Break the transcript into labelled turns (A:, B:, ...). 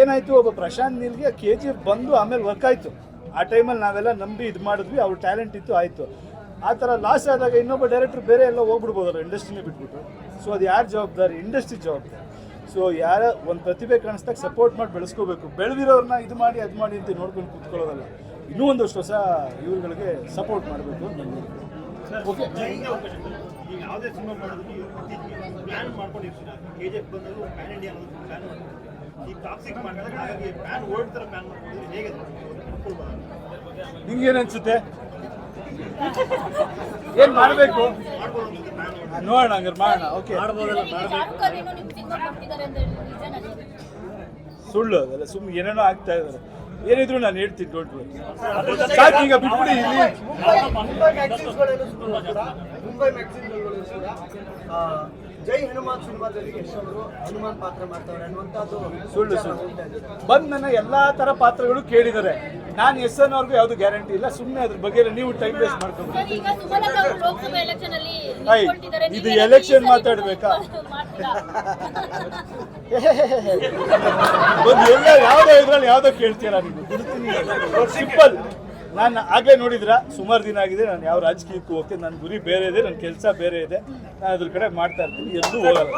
A: ಏನಾಯ್ತು ಒಬ್ಬ ಪ್ರಶಾಂತ್ ನೀಲ್ಗೆ ಕೆ ಜಿ ಎಫ್ ಬಂದು ಆಮೇಲೆ ವರ್ಕ್ ಆಯ್ತು. ಆ ಟೈಮಲ್ಲಿ ನಾವೆಲ್ಲ ನಂಬಿ ಇದು ಮಾಡಿದ್ವಿ ಅವ್ರ ಟ್ಯಾಲೆಂಟ್ ಇತ್ತು ಆಯ್ತು. ಆ ಥರ ಲಾಸ್ ಆದಾಗ ಇನ್ನೊಬ್ಬ ಡೈರೆಕ್ಟರ್ ಬೇರೆ ಎಲ್ಲ ಹೋಗ್ಬಿಡ್ಬೋದಲ್ಲ ಇಂಡಸ್ಟ್ರಿನೇ ಬಿಟ್ಬಿಟ್ಟು. ಸೊ ಅದು ಯಾರು ಜವಾಬ್ದಾರಿ? ಇಂಡಸ್ಟ್ರಿ ಜವಾಬ್ದಾರಿ. ಸೊ ಯಾರ ಒಂದು ಪ್ರತಿಭೆ ಕಾಣಿಸ್ದಾಗ ಸಪೋರ್ಟ್ ಮಾಡಿ ಬೆಳೆಸ್ಕೋಬೇಕು. ಬೆಳೆದಿರೋರನ್ನ ಇದು ಮಾಡಿ ಅದು ಮಾಡಿ ಅಂತ ನೋಡ್ಕೊಂಡು ಕೂತ್ಕೊಳ್ಳೋದಲ್ಲ. ಇನ್ನೂ ಒಂದಷ್ಟು ಹೊಸ ಇವ್ರುಗಳಿಗೆ ಸಪೋರ್ಟ್ ಮಾಡಬೇಕು ಓಕೆ
B: ಈಗ ಯಾವುದೇ ಸಿನಿಮಾ ಮಾಡೋದಕ್ಕೆ ಮಾಡ್ಕೊಂಡಿರ್ತೀನಿ ಕೆ ಜಿ ಎಫ್ ಬಂದರೂ ಪ್ಯಾನ್ ಇಂಡಿಯಾ
A: ಅನ್ಸುತ್ತೆ? ಏನು ಮಾಡಬೇಕು? ನೋಡೋಣ ಹಂಗಾರೆ ಮಾಡೋಣ. ಓಕೆ ಸುಳ್ಳು ಅದೆಲ್ಲ ಸುಮ್ಮನೆ ಏನೇನೋ ಆಗ್ತಾ ಇದ್ದಾರೆ ಏನಿದ್ರು ನಾನು ಹೇಳ್ತೀನಿ ಡೋಂಟ್ ವರಿ ಸಾಕು ಈಗ ಬಿಟ್ಬಿಡಿ ಇಲ್ಲಿ.
C: ಮುಂಬೈ ಜೈ ಹನುಮಾನ್ ಸಿನಿಮಾದಲ್ಲಿ ಹನುಮಾನ್ ಪಾತ್ರ ಮಾಡ್ತಾರೆ ಅನ್ನುವಂಥದ್ದು
A: ಸುಳ್ಳು ಸುಳ್ಳು. ಬಂದು ನನ್ನ ಎಲ್ಲಾ ತರ ಪಾತ್ರಗಳು ಕೇಳಿದ್ದಾರೆ. ನಾನು ಎಸ್ ಎನ್ ಅವ್ರಿಗೂ ಯಾವುದು ಗ್ಯಾರಂಟಿ ಇಲ್ಲ ಸುಮ್ಮನೆ ಅದ್ರ ಬಗ್ಗೆ ಎಲ್ಲ ನೀವು ಟೈಮ್ ವೇಸ್ಟ್ ಮಾಡ್ಕೊಂಡು ಇದು
D: ಎಲೆಕ್ಷನ್
A: ಮಾತಾಡ್ಬೇಕಾ? ಒಂದು ಎಲ್ಲ ಯಾವ್ದೋ ಇದ್ರಲ್ಲಿ ಯಾವ್ದೋ ಕೇಳ್ತೀರಾ ನೀವು? ಸಿಂಪಲ್ ನಾನು ಆಗಲೇ ನೋಡಿದ್ರ? ಸುಮಾರು ದಿನ ಆಗಿದೆ, ನಾನು ಯಾವ ರಾಜಕೀಯಕ್ಕೂ ಹೋಗ್ತೀನಿ ನನ್ನ ಗುರಿ ಬೇರೆ ಇದೆ ನನ್ನ ಕೆಲಸ ಬೇರೆ ಇದೆ ನಾನು ಅದ್ರ ಕಡೆ ಮಾಡ್ತಾ ಇರ್ತೀನಿ ಎಲ್ಲೂ ಹೋಗಲ್ಲ.